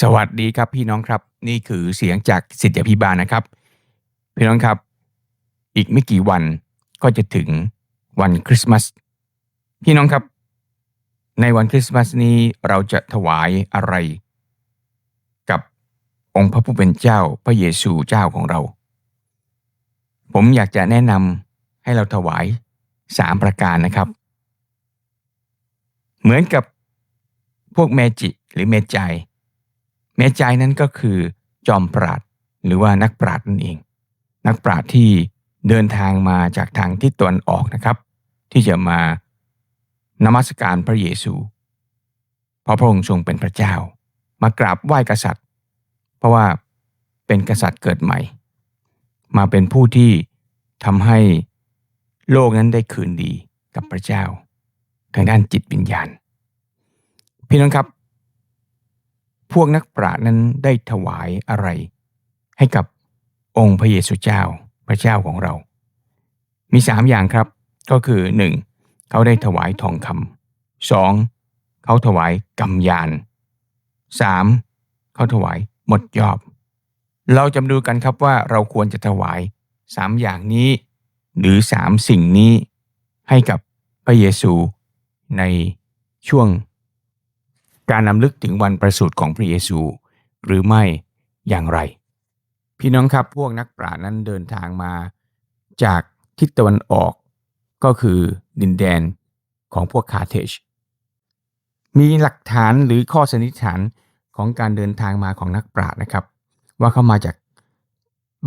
สวัสดีครับพี่น้องครับ นี่คือเสียงจากสิทธิพิบาลนะครับ พี่น้องครับ อีกไม่กี่วันก็จะถึงวันคริสต์มาสพี่น้องครับ ในวันคริสต์มาสนี้เราจะถวายอะไร กับองค์พระผู้เป็นเจ้าพระเยซูเจ้าของเรา ผมอยากจะแนะนำให้เราถวายสามประการนะครับ เหมือนกับพวกเมจิหรือเมจาย เมจายนั้นก็คือจอมปราดหรือว่านักปราดนั่นเอง นักปราดที่เดินทางมาจากทางทิศตะวันออกนะครับ ที่จะมานมัสการพระเยซูเพราะพระองค์ทรงเป็นพระเจ้า มากราบไหว้กษัตริย์ เพราะว่าเป็นกษัตริย์เกิดใหม่ มาเป็นผู้ที่ทำให้โลกนั้นได้คืนดีกับพระเจ้า ทางด้านจิตวิญญาณ พี่น้องครับ พวกนักปราชญ์นั้นได้ถวายอะไร ให้กับองค์พระเยซูเจ้าพระเจ้าของเรา มีสามอย่างครับ ก็คือหนึ่งเขาได้ถวายทองคำสองเขาถวายกำยานสามเขาถวายหมดยอบ เราจะดูกันครับว่าเราควรจะถวายสามอย่างนี้ หรือสามสิ่งนี้ให้กับพระเยซูในช่วง การนำลึกถึงวันประสูติของพระเยซู หรือไม่อย่างไร พี่น้องครับพวกนักปราชญ์นั้นเดินทางมา จากทิศตะวันออกก็คือดินแดนของพวกคาเทจมีหลักฐานหรือข้อสันนิษฐานของการเดินทางมาของนักปราชญ์นะครับ ว่าเขามาจาก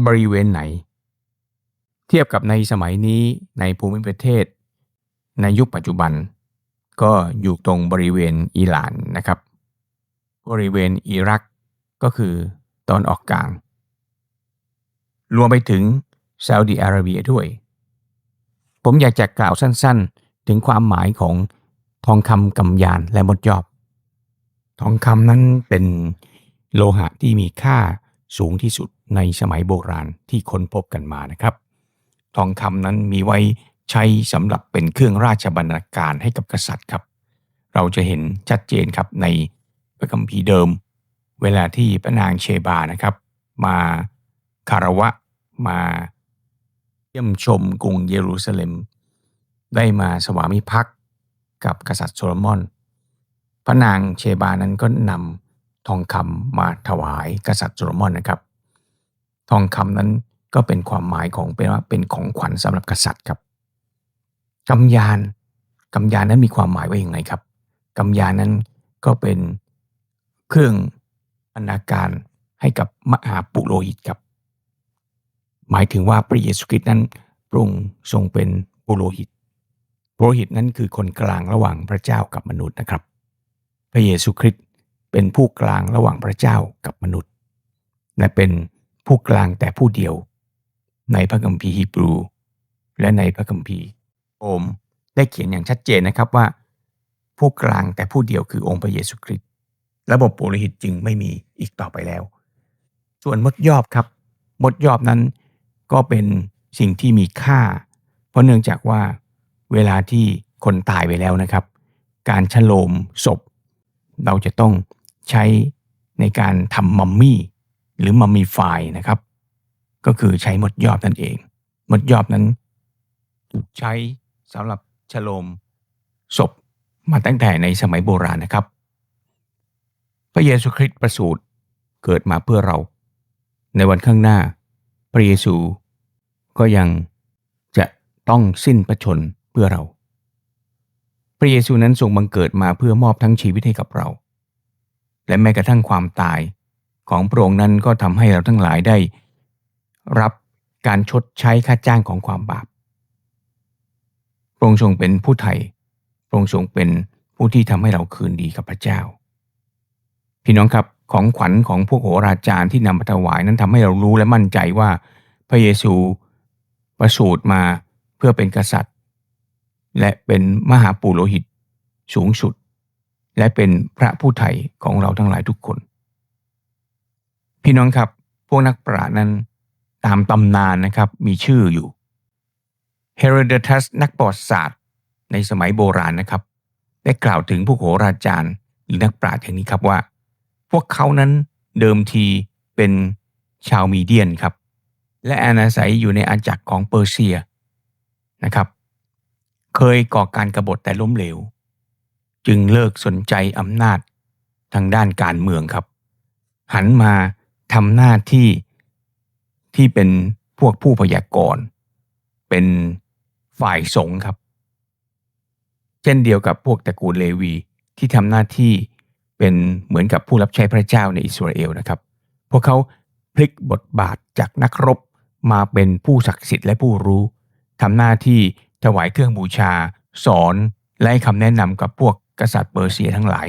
บริเวณไหน เทียบกับในสมัยนี้ในภูมิประเทศ ในยุคปัจจุบัน ก็อยู่ตรงบริเวณอิหร่านนะครับ บริเวณอิรักก็คือตอนออกกลาง รวมไปถึงซาอุดิอาระเบียด้วย ผมอยากจะกล่าวสั้นๆ ถึงความหมายของทองคำกำยานและมดยอบ ทองคำนั้นเป็นโลหะที่มีค่าสูงที่สุดในสมัยโบราณที่ค้นพบกันมานะครับ ทองคำนั้นมีไว้ ใช้สำหรับเป็นเครื่องราชบรรณาการให้กับกษัตริย์ครับ เราจะเห็นชัดเจนครับในพระคัมภีร์เดิม เวลาที่พระนางเชบานะครับ มาคารวะมาเยี่ยมชมกรุงเยรูซาเล็ม ได้มาสวามิภักดิ์กับกษัตริย์โซโลมอน พระนางเชบานั้นก็นำทองคำมาถวายกษัตริย์โซโลมอนนะครับ ทองคำนั้นก็เป็นความหมายของเป็นว่าเป็นของขวัญสำหรับกษัตริย์ครับ กำยานกำยานนั้นมีความหมายว่าอย่างไรครับกำยานนั้นก็เป็นเครื่องบรรณาการให้กับมหาปุโรหิตครับ หมายถึงว่าพระเยซูคริสต์นั้นพระองค์ทรงเป็นปุโรหิตปุโรหิตนั้นคือคนกลางระหว่างพระเจ้ากับมนุษย์นะครับ พระเยซูคริสต์เป็นผู้กลางระหว่างพระเจ้ากับมนุษย์ และเป็นผู้กลางแต่ผู้เดียว ในพระคัมภีร์ฮีบรู และในพระคัมภีร์ โอมได้เขียนอย่างชัดเจนนะครับว่า ผู้กลางแต่ผู้เดียวคือองค์พระเยซูคริสต์ระบบปุโรหิตจึงไม่มีอีกต่อไปแล้ว ส่วนมดยอบครับ มดยอบนั้นก็เป็นสิ่งที่มีค่า เพราะเนื่องจากว่าเวลาที่คนตายไปแล้วนะครับ การฉโลมศพ เราจะต้องใช้ในการทำมัมมี่หรือมัมมี่ไฟนะครับ ก็คือใช้มดยอบนั่นเอง มดยอบนั้นถูกใช้ สำหรับฉโลมศพมาตั้งแต่ในสมัยโบราณนะครับ พระเยซูคริสต์ประสูติเกิดมาเพื่อเรา ในวันข้างหน้า พระเยซูก็ยังจะต้องสิ้นพระชนเพื่อเรา พระเยซูนั้นทรงบังเกิดมาเพื่อมอบทั้งชีวิตให้กับเรา และแม้กระทั่งความตายของพระองค์นั้นก็ทำให้เราทั้งหลายได้ รับการชดใช้ค่าจ้างของความบาป ระองค์ทรงเป็นผู้ไถ่พระองค์ทรงเป็นผู้ที่ทำให้เราคืนดีกับพระเจ้า พี่น้องครับของขวัญของพวกโหราจารย์ที่นำมาถวายนั้นทำให้เรารู้และมั่นใจว่าพระเยซูประสูติมาเพื่อเป็นกษัตริย์ และเป็นมหาปุโรหิตสูงสุด และเป็นพระผู้ไถ่ของเราทั้งหลายทุกคน พี่น้องครับ พวกนักปราชญ์นั้นตามตำนานนะครับมีชื่ออยู่ เฮโรเดทัสนักประวัติศาสตร์ ในสมัยโบราณนะครับ ได้กล่าวถึงผู้โหราจารย์ หรือนักปราชญ์อย่างนี้ครับว่า พวกเขานั้นเดิมทีเป็นชาวมีเดียนครับ และอาศัยอยู่ในอาณาจักรของเปอร์เซียนะครับ เคยก่อการกรบฏแต่ล้มเหลว จึงเลิกสนใจอำนาจทางด้านการเมืองครับ หันมาทำหน้าที่ที่เป็นพวกผู้พยากรณ์เป็น ฝ่ายสงฆ์ครับ เช่นเดียวกับพวกตระกูลเลวีที่ทำหน้าที่เป็นเหมือนกับผู้รับใช้พระเจ้าในอิสราเอลนะครับ พวกเขาพลิกบทบาทจากนักรบมาเป็นผู้ศักดิ์สิทธิ์และผู้รู้ทำหน้าที่ถวายเครื่องบูชา สอนและให้คำแนะนำกับพวกกษัตริย์เปอร์เซียทั้งหลาย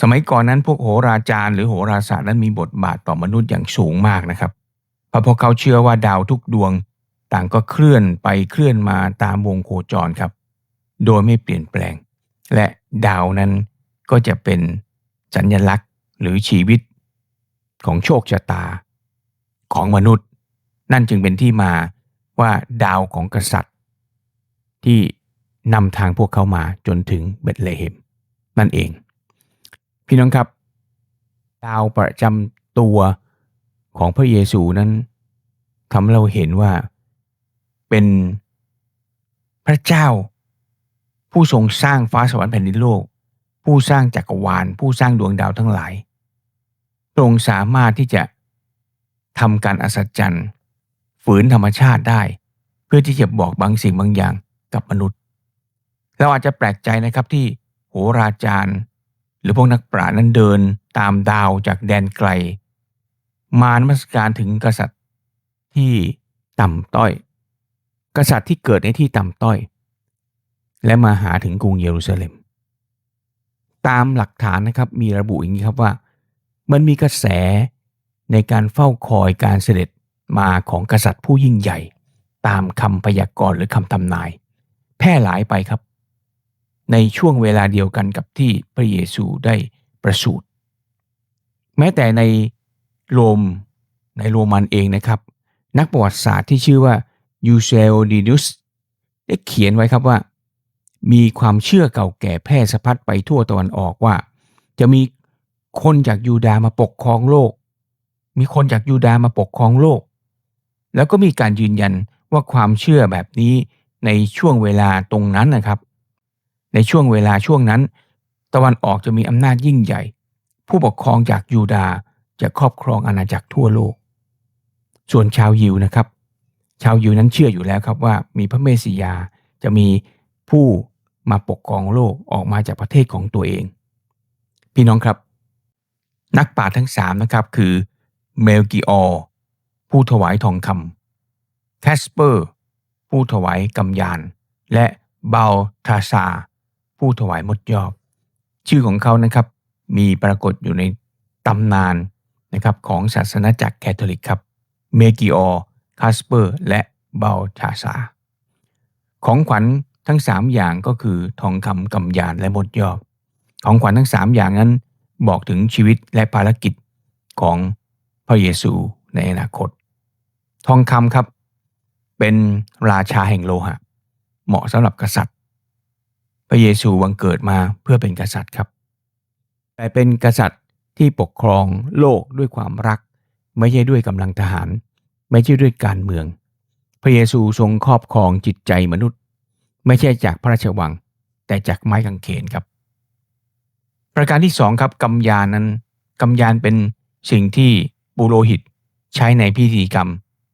สมัยก่อนนั้นพวกโหราจารย์หรือโหราศาสตร์นั้นมีบทบาทต่อมนุษย์อย่างสูงมากนะครับ เพราะพวกเขาเชื่อว่าดาวทุกดวง ต่างก็เคลื่อนไปเคลื่อนมาตามวงโคจรครับ โดยไม่เปลี่ยนแปลง และดาวนั้นก็จะเป็นสัญญลักษณ์หรือชีวิตของโชคชะตาของมนุษย์ นั่นจึงเป็นที่มาว่าดาวของกษัตริย์ ที่นำทางพวกเขามาจนถึงเบตเลเฮมนั่นเอง พี่น้องครับ ดาวประจำตัวของพระเยซูนั้นทำให้เราเห็นว่า เป็นพระเจ้า ผู้ทรงสร้างฟ้าสวรรค์แผ่นดินโลก ผู้สร้างจักรวาล ผู้สร้างดวงดาวทั้งหลายทรงสามารถที่จะทำการอัศจรรย์ฝืนธรรมชาติได้ เพื่อที่จะบอกบางสิ่งบางอย่างกับมนุษย์ เราอาจจะแปลกใจนะครับที่โหราจารย์ หรือพวกนักปราชญ์นั้นเดินตามดาวจากแดนไกล มานมัสการถึงกษัตริย์ที่ต่ำต้อย กษัตริย์ที่เกิดในที่ต่ำต้อย และมาหาถึงกรุงเยรูซาเล็ม ตามหลักฐานนะครับมีระบุอย่างนี้ครับว่า มันมีกระแสในการเฝ้าคอยการเสด็จมาของกษัตริย์ผู้ยิ่งใหญ่ ตามคำพยากรณ์หรือคำทำนาย แพร่หลายไปครับ ในช่วงเวลาเดียวกันกับที่พระเยซูได้ประสูติแม้แต่ในโรมในโรมันเองนะครับ นักประวัติศาสตร์ที่ชื่อว่า ยูเซลดินุสได้เขียนไว้ครับว่า มีความเชื่อเก่าแก่แพร่สะพัดไปทั่วตะวันออกว่า จะมีคนจากยูดาห์มาปกครองโลก มีคนจากยูดาห์มาปกครองโลก แล้วก็มีการยืนยันว่าความเชื่อแบบนี้ในช่วงเวลาตรงนั้นนะครับ ในช่วงเวลาช่วงนั้น ตะวันออกจะมีอำนาจยิ่งใหญ่ ผู้ปกครองจากยูดาห์จะครอบครองอาณาจักรทั่วโลก ส่วนชาวยิวนะครับ ชาวยิวนั้นเชื่ออยู่แล้วครับว่ามีพระเมสสิยาจะมีผู้มาปกครองโลกออกมาจากประเทศของตัวเอง พี่น้องครับ นักปราชญ์ทั้งสามนะครับคือเมลกิออผู้ถวายทองคำแคสเปอร์ผู้ถวายกำยาน และเบลทาซา ผู้ถวายมดยอบ ชื่อของเขานะครับมีปรากฏอยู่ในตำนานนะครับของศาสนาจักรแคทอลิกครับเมกิออ คาสเปอร์ และเบลชาซาของขวัญทั้งสามอย่างก็คือทองคำกำยานและมดยอบ ของขวัญทั้งสามอย่างนั้นบอกถึงชีวิตและภารกิจของพระเยซูในอนาคต ทองคำครับเป็นราชาแห่งโลหะ เหมาะสำหรับกษัตริย์ พระเยซูวังเกิดมาเพื่อเป็นกษัตริย์ครับ แต่เป็นกษัตริย์ที่ปกครองโลกด้วยความรัก ไม่ใช่ด้วยกำลังทหาร ไม่ใช่ด้วยการเมือง พระเยซูทรงครอบครองจิตใจมนุษย์ ไม่ใช่จากพระราชวัง แต่จากไม้กางเขนครับ ประการที่สองครับกำยานนั้นกำยานเป็นสิ่งที่ปุโรหิตใช้ในพิธีกรรม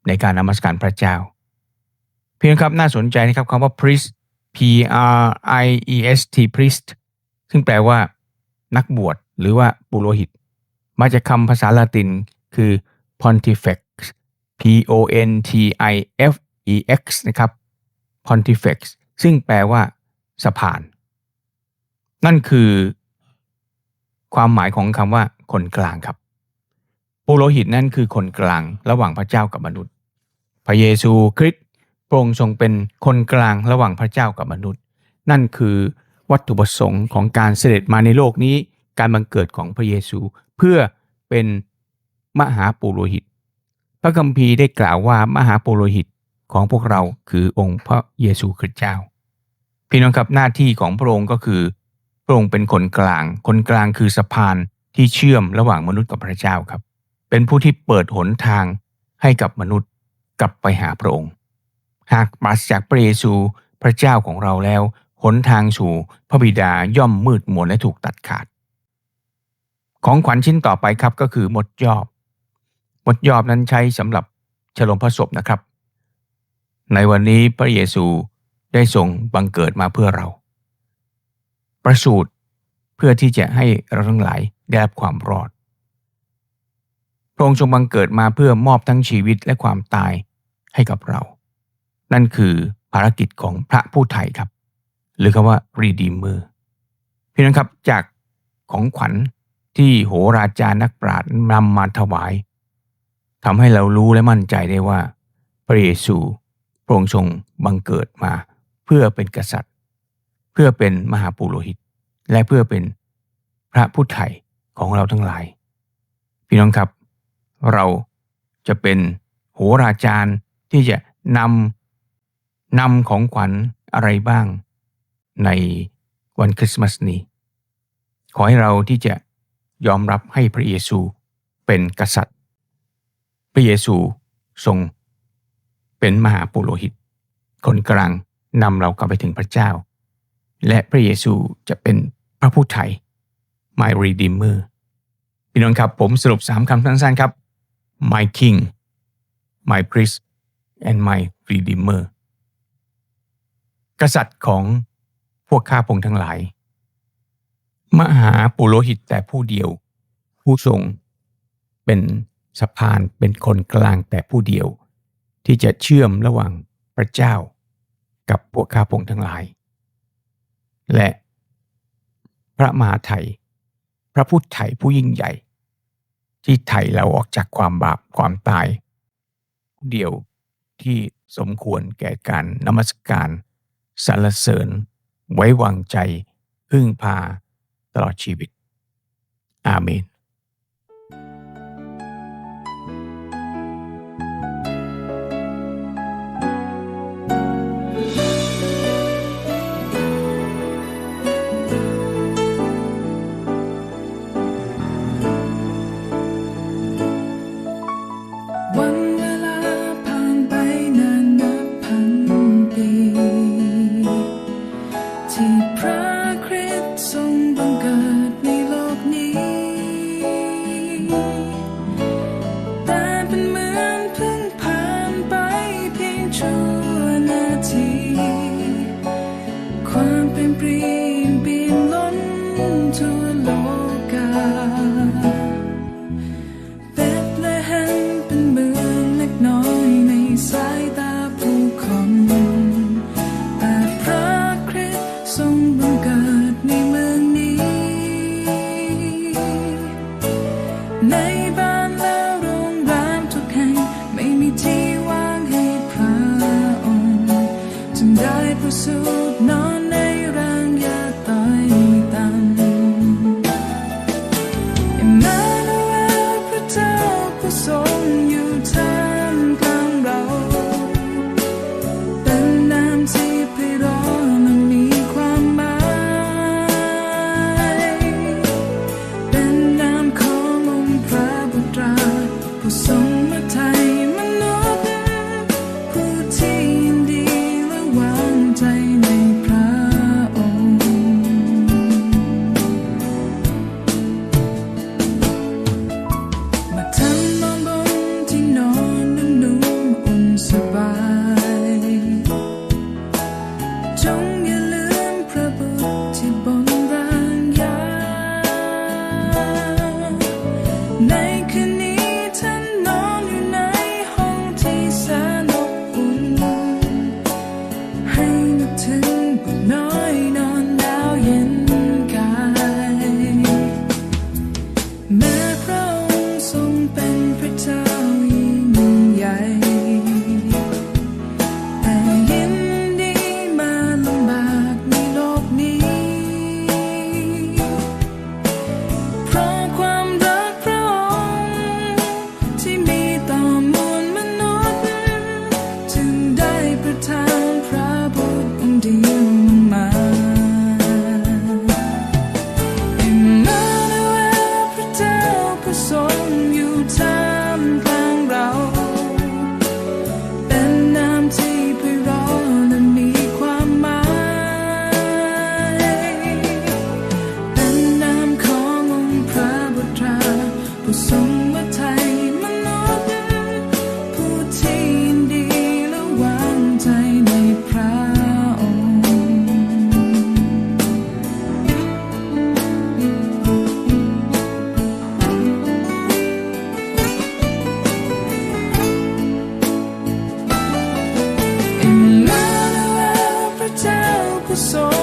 ในการนมัสการพระเจ้า เพียงครับน่าสนใจนะครับคำว่า priest p r i e s t priest ซึ่งแปลว่า นักบวชหรือว่าปุโรหิต มาจากคำภาษาละตินคือ pontifex P O N T I F E X นะครับ Pontifex ซึ่งแปลว่าสะพาน นั่นคือ ความหมายของคำว่า คนกลางครับ ปุโรหิตนั่นคือคนกลางระหว่างพระเจ้ากับมนุษย์ พระเยซูคริสต์พระองค์ทรงเป็นคนกลางระหว่างพระเจ้ากับมนุษย์ นั่นคือวัตถุประสงค์ของการเสด็จมาในโลกนี้ การบังเกิดของพระเยซู เพื่อเป็นมหาปุโรหิต พระคัมภีร์ได้กล่าวว่ามหาปุโรหิตของพวกเราคือองค์พระเยซูคริสต์เจ้า พี่น้องครับหน้าที่ของพระองค์ก็คือพระองค์เป็นคนกลาง คนกลางคือสะพานที่เชื่อมระหว่างมนุษย์กับพระเจ้าครับ เป็นผู้ที่เปิดหนทางให้กับมนุษย์กลับไปหาพระองค์ หากปราศจากพระเยซูพระเจ้าของเราแล้วหนทางสู่พระบิดาย่อมมืดมนและถูกตัดขาด ของขวัญชิ้นต่อไปครับก็คือมดยอบ มดยอบนั้นใช้สำหรับฉลองพระศพนะครับ ในวันนี้พระเยซูได้ทรงบังเกิดมาเพื่อเรา ประสูติเพื่อที่จะให้เราทั้งหลายได้รับความรอด พระองค์ทรงบังเกิดมาเพื่อมอบทั้งชีวิตและความตายให้กับเรา นั่นคือภารกิจของพระผู้ไถ่ครับ หรือคำว่า Redeemer พี่น้องครับจากของขวัญที่โหราจานักปราชญ์นำมาถวาย ทำให้เรารู้และมั่นใจได้ว่า พระเยซูพระองค์ทรงบังเกิดมา เพื่อเป็นกษัตริย์ เพื่อเป็นมหาปุโรหิต และเพื่อเป็นพระผู้ไถ่ของเราทั้งหลาย พี่น้องครับ เราจะเป็นโหราจารย์ที่จะนำนำของขวัญอะไรบ้าง ในวันคริสต์มาสนี้ ขอให้เราที่จะยอมรับให้พระเยซูเป็นกษัตริย์ พระเยซูทรง เป็นมหาปุโรหิต คนกลางนำเรากลับไปถึงพระเจ้า และพระเยซูจะเป็นพระผู้ไถ่ My Redeemer พี่น้องครับผมสรุปสามคำสั้นๆครับ My King My Priest and My Redeemer กษัตริย์ของพวกข้าพงทั้งหลาย มหาปุโรหิตแต่ผู้เดียว ผู้ทรงเป็น สะพานเป็นคนกลางแต่ผู้เดียว ที่จะเชื่อมระหว่างพระเจ้ากับพวกข้าพงทั้งหลาย และพระมหาไทย พระพุทธไถ่ผู้ยิ่งใหญ่ ที่ไถ่เราออกจากความบาปความตาย เดียวที่สมควรแก่การนมัสการสรรเสริญ ไว้วางใจ พึ่งพาตลอดชีวิต อาเมน pouco sou.